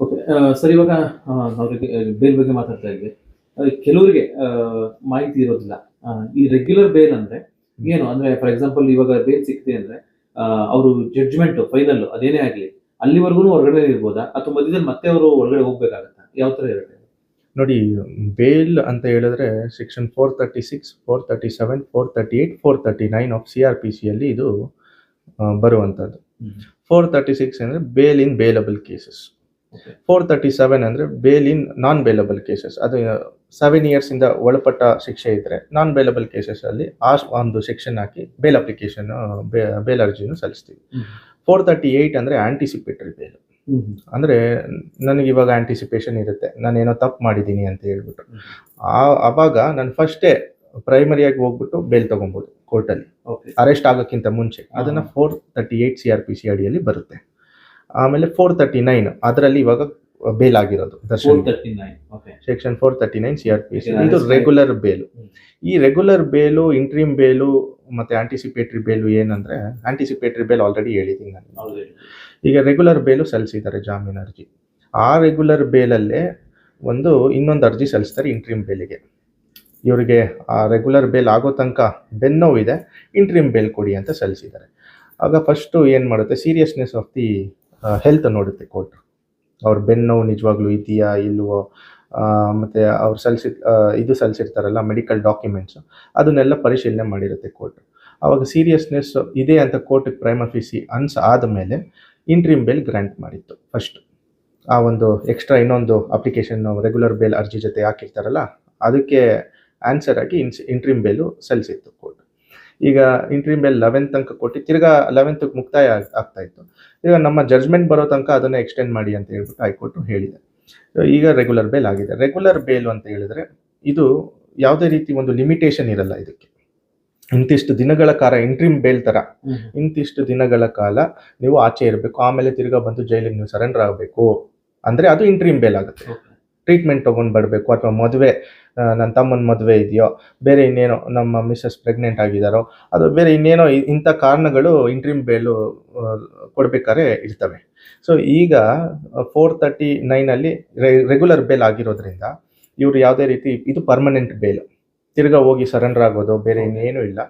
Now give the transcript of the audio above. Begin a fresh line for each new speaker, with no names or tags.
Okay sir ಇವಾಗ ನಾವು ಅವ್ರಿಗೆ ಬೇಲ್ ಬಗ್ಗೆ ಮಾತಾಡ್ತಾ ಇದ್ವಿ. ಕೆಲವರಿಗೆ ಮಾಹಿತಿ ಇರೋದಿಲ್ಲ. ಈ ರೆಗ್ಯುಲರ್ ಬೇಲ್ ಅಂದ್ರೆ ಏನು? ಅಂದ್ರೆ ಫಾರ್ ಎಕ್ಸಾಂಪಲ್ ಇವಾಗ ಬೇಲ್ ಸಿಕ್ತಿದೆ ಅಂದ್ರೆ ಅವರು ಜಡ್ಜ್ಮೆಂಟ್ ಫೈನಲ್ ಅದೇನೇ ಆಗಲಿ ಅಲ್ಲಿವರೆಗೂ ಹೊರಗಡೆ ಇರ್ಬೋದಾ? ಅಥವಾ ಮಧ್ಯದಲ್ಲಿ ಮತ್ತೆ ಅವರು ಒಳಗಡೆ ಹೋಗ್ಬೇಕಾಗತ್ತಾ? ಯಾವ ಥರ ಇರುತ್ತೆ?
ನೋಡಿ ಬೇಲ್ ಅಂತ ಹೇಳಿದ್ರೆ section four thirty six four thirty seven four thirty eight four thirty nine of C R P ಸಿಯಲ್ಲಿ ಇದು ಆ, ಬರುವಂಥದ್ದು. ಫೋರ್ ತರ್ಟಿ ಸಿಕ್ಸ್ ಅಂದರೆ bail in bailable cases. Four thirty seven ಅಂದರೆ bail in non bailable cases ಅದು seven ಇಯರ್ಸಿಂದ ಒಳಪಟ್ಟ ಶಿಕ್ಷೆ ಇದ್ದರೆ ನಾನ್ ಬೇಲಬಲ್ ಕೇಸಸಲ್ಲಿ ಆ ಒಂದು ಸೆಕ್ಷನ್ ಹಾಕಿ ಬೇಲ್ ಅಪ್ಲಿಕೇಶನ್ ಬೇಲ್ ಅರ್ಜಿನೂ ಸಲ್ಲಿಸ್ತೀವಿ. ಫೋರ್ ತರ್ಟಿ ಏಯ್ಟ್ ಅಂದರೆ ಆಂಟಿಸಿಪೇಟರಿ ಬೇಲ್ ಅಂದರೆ ನನಗೆ ಇವಾಗ ಆಂಟಿಸಿಪೇಷನ್ ಇರುತ್ತೆ. ನಾನೇನೋ ತಪ್ಪು ಮಾಡಿದ್ದೀನಿ ಅಂತ ಹೇಳ್ಬಿಟ್ಟು. ಆ ಅವಾಗ ನಾನು ಫಸ್ಟೇ ಪ್ರೈಮರಿಯಾಗಿ ಹೋಗ್ಬಿಟ್ಟು ಬೇಲ್ ತೊಗೊಬೋದು ಕೋರ್ಟಲ್ಲಿ
ಓಕೆ
ಅರೆಸ್ಟ್ ಆಗೋಕ್ಕಿಂತ ಮುಂಚೆ. ಅದನ್ನು four thirty eight C R P C ಅಡಿಯಲ್ಲಿ ಬರುತ್ತೆ. ಆಮೇಲೆ ಫೋರ್ ತರ್ಟಿ ನೈನ್ ಅದರಲ್ಲಿ ಇವಾಗ ಬೇಲ್ ಆಗಿರೋದು Darshan. Section four thirty nine C R P C ಇದು ರೆಗ್ಯುಲರ್ ಬೇಲು ಈ ರೆಗ್ಯುಲರ್ ಬೇಲು ಇಂಟ್ರೀಮ್ ಬೇಲು ಮತ್ತೆ ಆಂಟಿಸಿಪೇಟ್ರಿ ಬೇಲು ಏನಂದ್ರೆ ಆಂಟಿಸಿಪೇಟ್ರಿ ಬೇಲ್ ಆಲ್ರೆಡಿ ಹೇಳಿದ್ದೀನಿ ನಾನು. ಈಗ ರೆಗ್ಯುಲರ್ ಬೇಲು ಸಲ್ಲಿಸಿದ್ದಾರೆ ಜಾಮೀನು ಅರ್ಜಿ ಆ ರೆಗ್ಯುಲರ್ ಬೇಲಲ್ಲೇ ಒಂದು ಇನ್ನೊಂದು ಅರ್ಜಿ ಸಲ್ಲಿಸ್ತಾರೆ ಇಂಟ್ರೀಮ್ ಬೇಲಿಗೆ ಇವರಿಗೆ ಆ ರೆಗ್ಯುಲರ್ ಬೇಲ್ ಆಗೋ ತನಕ ಬೆನ್ನೋವಿದೆ ಇಂಟ್ರೀಮ್ ಬೇಲ್ ಕೊಡಿ ಅಂತ ಸಲ್ಲಿಸಿದ್ದಾರೆ. ಆಗ ಫಸ್ಟು ಏನು ಮಾಡುತ್ತೆ ಸೀರಿಯಸ್ನೆಸ್ ಆಫ್ ದಿ ಹೆಲ್ತ್ ನೋಡುತ್ತೆ ಕೋರ್ಟ್ ಅವ್ರ ಬೆನ್ನೋವು ನಿಜವಾಗ್ಲೂ ಇದೆಯಾ, ಇಲ್ವೋ ಮತ್ತೆ ಅವ್ರು ಸಲ್ಲಿಸಿ ಇದು ಸಲ್ಲಿಸಿರ್ತಾರಲ್ಲ ಮೆಡಿಕಲ್ ಡಾಕ್ಯುಮೆಂಟ್ಸ್ ಅದನ್ನೆಲ್ಲ ಪರಿಶೀಲನೆ ಮಾಡಿರುತ್ತೆ ಕೋರ್ಟ್ ಆವಾಗ ಸೀರಿಯಸ್ನೆಸ್ ಇದೆ ಅಂತ ಕೋರ್ಟಿಗೆ ಪ್ರೈಮ್ ಆಫೀಸಿ ಅನ್ಸ್ ಆದಮೇಲೆ ಇಂಟ್ರೀಮ್ ಬೇಲ್ ಗ್ರ್ಯಾಂಟ್ ಮಾಡಿತ್ತು ಫಸ್ಟ್ ಆ ಒಂದು ಎಕ್ಸ್ಟ್ರಾ ಇನ್ನೊಂದು ಅಪ್ಲಿಕೇಶನ್ ರೆಗ್ಯುಲರ್ ಬೇಲ್ ಅರ್ಜಿ ಜೊತೆ ಹಾಕಿರ್ತಾರಲ್ಲ, ಅದಕ್ಕೆ ಆನ್ಸರ್ ಆಗಿ ಇನ್ಸ್ ಇಂಟ್ರೀಮ್ ಬೇಲು ಸಲ್ಲಿಸಿತ್ತು ಈಗ ಇಂಟ್ರೀಮ್ ಬೇಲ್ ಲೆವೆನ್ ತನಕ ಕೊಟ್ಟು ತಿರ್ಗಾ ಲೆವೆಂತ್ ಮುಕ್ತಾಯ ಆಗ್- ಆಗ್ತಾ ಇತ್ತು. ಈಗ ನಮ್ಮ ಜಡ್ಜ್ಮೆಂಟ್ ಬರೋ ತನಕ ಅದನ್ನ ಎಕ್ಸ್ಟೆಂಡ್ ಮಾಡಿ ಅಂತ ಹೇಳ್ಬಿಟ್ಟು ಹೈಕೋರ್ಟ್ ಹೇಳಿದೆ. ಈಗ ರೆಗ್ಯುಲರ್ ಬೇಲ್ ಆಗಿದೆ. ರೆಗ್ಯುಲರ್ ಬೇಲ್ ಅಂತ ಹೇಳಿದ್ರೆ ಇದು ಯಾವುದೇ ರೀತಿ ಒಂದು ಲಿಮಿಟೇಷನ್ ಇರಲ್ಲ ಇದಕ್ಕೆ. ಇಂತಿಷ್ಟು ದಿನಗಳ ಕಾಲ ಇಂಟ್ರೀಮ್ ಬೇಲ್ ತರ. ಇಂತಿಷ್ಟು ದಿನಗಳ ಕಾಲ ನೀವು ಆಚೆ ಇರಬೇಕು. ಆಮೇಲೆ ತಿರ್ಗಾ ಬಂದು ಜೈಲಿಗೆ ನೀವು ಸರೆಂಡರ್ ಆಗಬೇಕು. ಅಂದ್ರೆ ಅದು ಇಂಟ್ರೀಮ್ ಬೇಲ್ ಆಗುತ್ತೆ. ಟ್ರೀಟ್ಮೆಂಟ್ ತೊಗೊಂಡು ಬರಬೇಕು ಅಥವಾ ಮದುವೆ ನನ್ನ ತಮ್ಮನ ಮದುವೆ ಇದೆಯೋ, ಬೇರೆ ಇನ್ನೇನೋ ನಮ್ಮ ಮಿಸ್ಸಸ್ ಪ್ರೆಗ್ನೆಂಟ್ ಆಗಿದ್ದಾರೋ, ಅದು ಬೇರೆ ಇನ್ನೇನೋ ಇಂಥ ಕಾರಣಗಳು ಇಂಟ್ರಿಮ್ ಬೇಲು ಕೊಡಬೇಕಾದ್ರೆ ಇರ್ತವೆ. ಸೊ ಈಗ ಫೋರ್ ತರ್ಟಿ ನೈನಲ್ಲಿ ರೆಗ್ಯುಲರ್ ಬೇಲ್ ಆಗಿರೋದ್ರಿಂದ ಇವರು ಯಾವುದೇ ರೀತಿ, ಇದು ಪರ್ಮನೆಂಟ್ ಬೇಲ್ ತಿರ್ಗಾ ಹೋಗಿ ಸರೆಂಡರ್ ಆಗೋದು, ಬೇರೆ ಇನ್ನೇನೂ ಇಲ್ಲ.